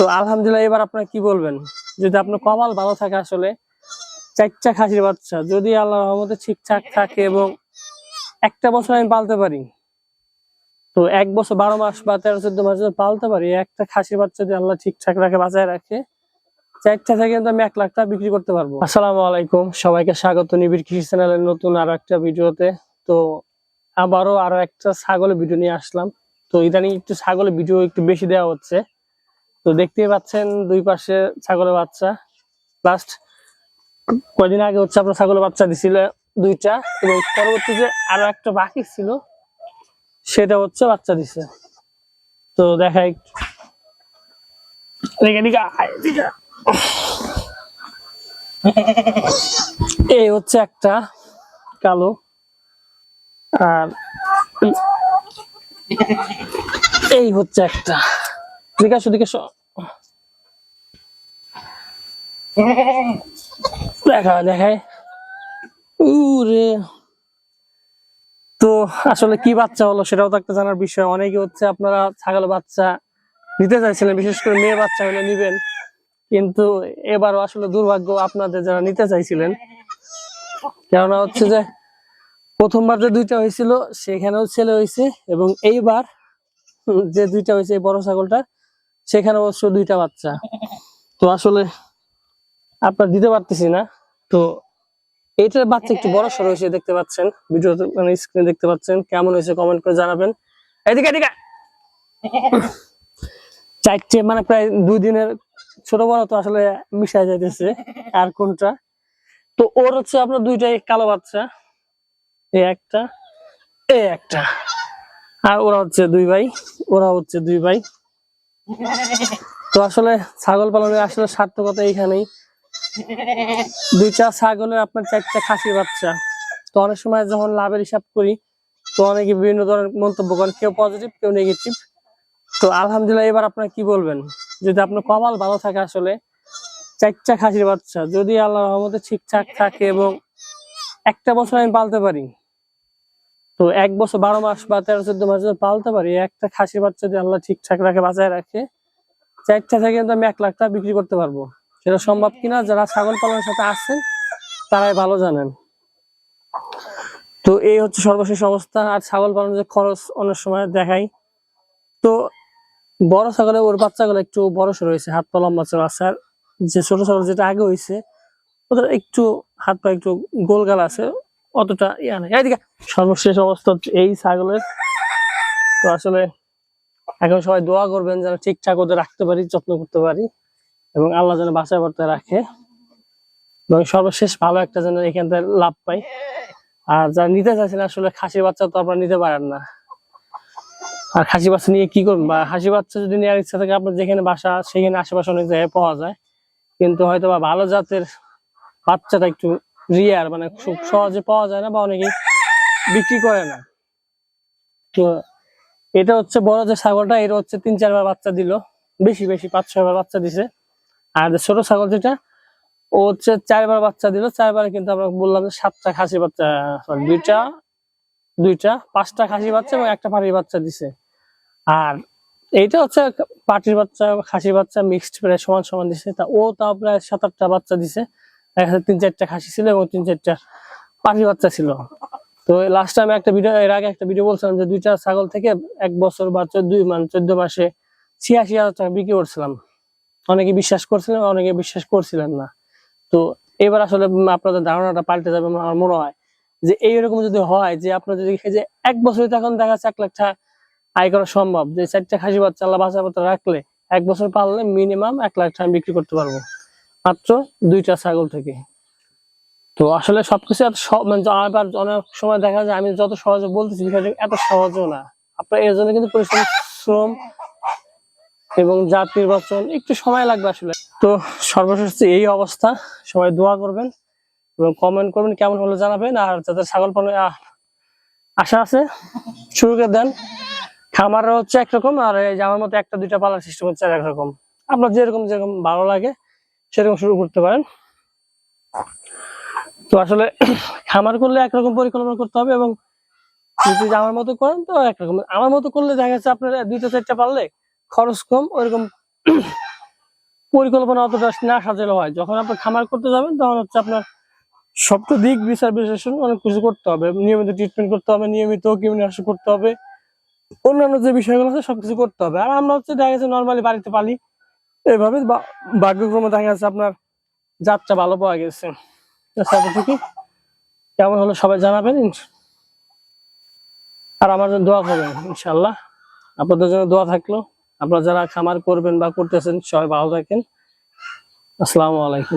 তো আলহামদুলিল্লাহ, এবার আপনার কি বলবেন? যদি আপনার কপাল ভালো থাকে আসলে চারটা খাসির বাচ্চা, যদি আল্লাহ রহমতে ঠিকঠাক থাকে এবং একটা বছর আমি পালতে পারি, তো এক বছর বারো মাস বা তেরো চোদ্দ মাস যদি পালতে পারি, একটা খাসির বাচ্চা যদি আল্লাহ ঠিকঠাক রাখে, বাঁচায় রাখে চারটা থেকে কিন্তু আমি এক লাখ টাকা বিক্রি করতে পারব। আসসালামু আলাইকুম, সবাইকে স্বাগত নিবিড় কৃষি চ্যানেলের নতুন আরও একটা ভিডিওতে। তো আবারও আরও একটা ছাগলের ভিডিও নিয়ে আসলাম। তো ইদানিং একটু ছাগলের ভিডিও একটু বেশি দেওয়া হচ্ছে। তো দেখতেই পাচ্ছেন দুই পাশে ছাগলের বাচ্চা। লাস্ট কয়দিন আগে হচ্ছে আপনার ছাগলের বাচ্চা দিছিল দুইটা এবং পরবর্তী যে আরও একটা বাকি ছিল সেটা হচ্ছে বাচ্চা দিছে। তো দেখা একটু। এদিকে, এদিকে আয়, এদিকে। এই হচ্ছে একটা কালো। আর এই হচ্ছে একটা। দিকে আসো দেখা দেখায় উরে। তো আসলে কি বাচ্চা হলো সেটাও তো একটা জানার বিষয়। অনেকে হচ্ছে আপনারা ছাগল বাচ্চা নিতে চাইছিলেন, বিশেষ করে মেয়ে বাচ্চা হলে নিবেন। কিন্তু এবারও আসলে দুর্ভাগ্য আপনাদের যারা নিতে চাইছিলেন। কেননা হচ্ছে যে, প্রথমবার যে দুইটা হয়েছিল, সেখানেও ছেলে হয়েছে এবং এইবার যে দুইটা হয়েছে এই বড় ছাগলটা সেখানে অবশ্য দুইটা বাচ্চা। তো আসলে আপনার দিতে পারতেছি না। তো এইটার বাচ্চা একটু বড় সড়ো হয়েছে, দেখতে পাচ্ছেন। ভিডিও মানে স্ক্রিনে দেখতে পাচ্ছেন। কেমন হয়েছে কমেন্ট করে জানাবেন। এদিকে এদিকে। চারটে মানে প্রায় দুই দিনের ছোট বড় তো আসলে মিশা যাইতেছে। আর কোনটা? তো ওর হচ্ছে আপনার দুইটাই কালো বাচ্চা। এ একটা এই একটা। আর ওরা হচ্ছে দুই ভাই। ওরা হচ্ছে দুই ভাই। তো আসলে ছাগল পালনের আসলে সার্থকতা এইখানেই। দুইটা ছাগলের আপনার চারটা খাসির বাচ্চা। তো অনেক সময় যখন লাভের হিসাব করি, তো অনেকে বিভিন্ন ধরনের মন্তব্য করেন, কেউ পজিটিভ কেউ নেগেটিভ তো আলহামদুলিল্লাহ এবার আপনার কি বলবেন? যদি আপনার কপাল ভালো থাকে আসলে, চারটা খাসির বাচ্চা, যদি আল্লাহ রহমতে ঠিকঠাক থাকে এবং একটা বছর আমি পালতে পারি তো এক বছর বারো মাস বা তেরো চোদ্দ মাস যদি পালতে পারি, একটা খাসির বাচ্চা যদি আল্লাহ ঠিকঠাক রাখে, বাঁচায় রাখে, চারটা থেকে কিন্তু আমি এক লাখ টাকা বিক্রি করতে পারব। সেটা সম্ভব কিনা, যারা ছাগল পালনের সাথে আসছেন তারাই ভালো জানেন। তো এই হচ্ছে সর্বশেষ অবস্থা। আর ছাগল পালনের যে খরচ অনেক সময় দেখাই। তো বড় ছাগলে ওর বাচ্চাগুলো একটু বড় সড়ো হয়েছে, হাত পা লম্বা চড়া আছে। আর যে ছোট ছাগল যেটা আগে হয়েছে ওদের একটু হাত পা একটু গোলগাল আছে অতটা ইয়া নেই। এদিকে সর্বশেষ অবস্থা এই ছাগলের। তো আসলে এখন সবাই দোয়া করবেন যেন ঠিকঠাক ওদের রাখতে পারি, যত্ন করতে পারি এবং আল্লাহ যেন বাসায় বাড়তে রাখে। এবং সর্বশেষ ভালো একটা যেন এখান থেকে লাভ পাই। আর যারা নিতে চাইছেন আসলে খাসি বাচ্চা তো আপনারা নিতে পারেন না। আর খাসি বাচ্চা নিয়ে কি করবেন বা খাসি বাচ্চা যদি নেওয়ার ইচ্ছা থাকে, আপনার যেখানে বাসা, সেখানে আশেপাশে অনেক জায়গায় পাওয়া যায়। কিন্তু হয়তো বা ভালো জাতের বাচ্চাটা একটু রিয়ার মানে খুব সহজে পাওয়া যায় না বা অনেকে বিক্রি করে না। তো এটা হচ্ছে বড় যে ছাগলটা, এটা হচ্ছে তিন চারবার বাচ্চা দিল। বেশি বেশি, পাঁচ ছয়বার বাচ্চা দিছে। আর ছোট ছাগল যেটা, ও হচ্ছে চারবার বাচ্চা দিল। চারবারে কিন্তু আমরা বললাম যে সাতটা খাসি বাচ্চা দুইটা দুইটা, পাঁচটা খাসি বাচ্চা এবং একটা পাটির বাচ্চা দিছে। আর এইটা হচ্ছে পাটির বাচ্চা খাসি বাচ্চা মিক্সড প্রায় সমান সমান দিছে। তা ও তাও প্রায় সাত, আটটা বাচ্চা দিছে। তিন চারটা খাসি ছিল এবং তিন চারটা পাটির বাচ্চা ছিল। তো লাস্ট টাইম একটা ভিডিও এর আগে একটা ভিডিও বলছিলাম যে দুইটা ছাগল থেকে এক বছর বা চোদ্দ মানে চোদ্দ মাসে ছিয়াশি হাজার টাকা বিক্রি করছিলাম। অনেকে বিশ্বাস করছিলেন, অনেকে বিশ্বাস করছিলেন না। তো এবার আসলে আপনাদের ধারণাটা পাল্টে যাবে আমার মনে হয় যে এইরকম যদি হয় যে আপনার যদি যে এক বছরে তো এখন দেখা যাচ্ছে এক লাখ টাকা আয় করা সম্ভব, যে চারটা খাসি বাচ্চা আল্লাহ বাচ্চা রাখলে এক বছর পারলে মিনিমাম এক লাখ টাকা বিক্রি করতে পারব। মাত্র দুইটা ছাগল থেকে। তো আসলে সবকিছু এত মানে আবার অনেক সময় দেখা যায়, আমি যত সহজে বলতেছি বিষয়টা এত সহজও না। আপনার এর জন্য কিন্তু পরিশ্রম, শ্রম এবং জাত নির্বাচন একটু সময় লাগবে আসলে। তো সর্বশেষ এই অবস্থা, সবাই দোয়া করবেন এবং কমেন্ট করবেন কেমন হলো জানাবেন, আর যাদের ছাগল পালনে আশা আছে শুরু করে দেন। খামার হচ্ছে একরকম, আর এই আমার মতো একটা, দুইটা পালার সিস্টেম হচ্ছে আর একরকম আপনার যেরকম যেরকম ভালো লাগে সেরকম শুরু করতে পারেন। তো আসলে খামার করলে একরকম পরিকল্পনা করতে হবে এবং যদি আমার মতো করেন তো একরকম। আমার মতো করলে দেখা যাচ্ছে আপনার দুইটা, চারটা পারলে খরচ কম, ওইরকম পরিকল্পনা অতটা না সাজালে হয়। যখন আপনি খামার করতে যাবেন তখন হচ্ছে আপনার সবটা দিক বিচার বিশ্লেষণ অনেক কিছু করতে হবে। নিয়মিত ট্রিটমেন্ট করতে হবে, নিয়মিত কীটনাশক করতে হবে, অন্যান্য যে বিষয়গুলো আছে সবকিছু করতে হবে। আর আমরা হচ্ছে দেখা গেছে নর্মালি বাড়িতে পালি এইভাবে বা- ভাগ্যক্রমে দেখা যাচ্ছে আপনার যাত্রা ভালো পাওয়া গেছে। কেমন হলো সবাই জানাবেন? আর আমার জন্য দোয়া করবেন ইনশাল্লাহ আপনাদের জন্য দোয়া থাকল। আপনারা যারা খামার করবেন বা করতেছেন, সবাই ভালো থাকেন। আসসালামু আলাইকুম।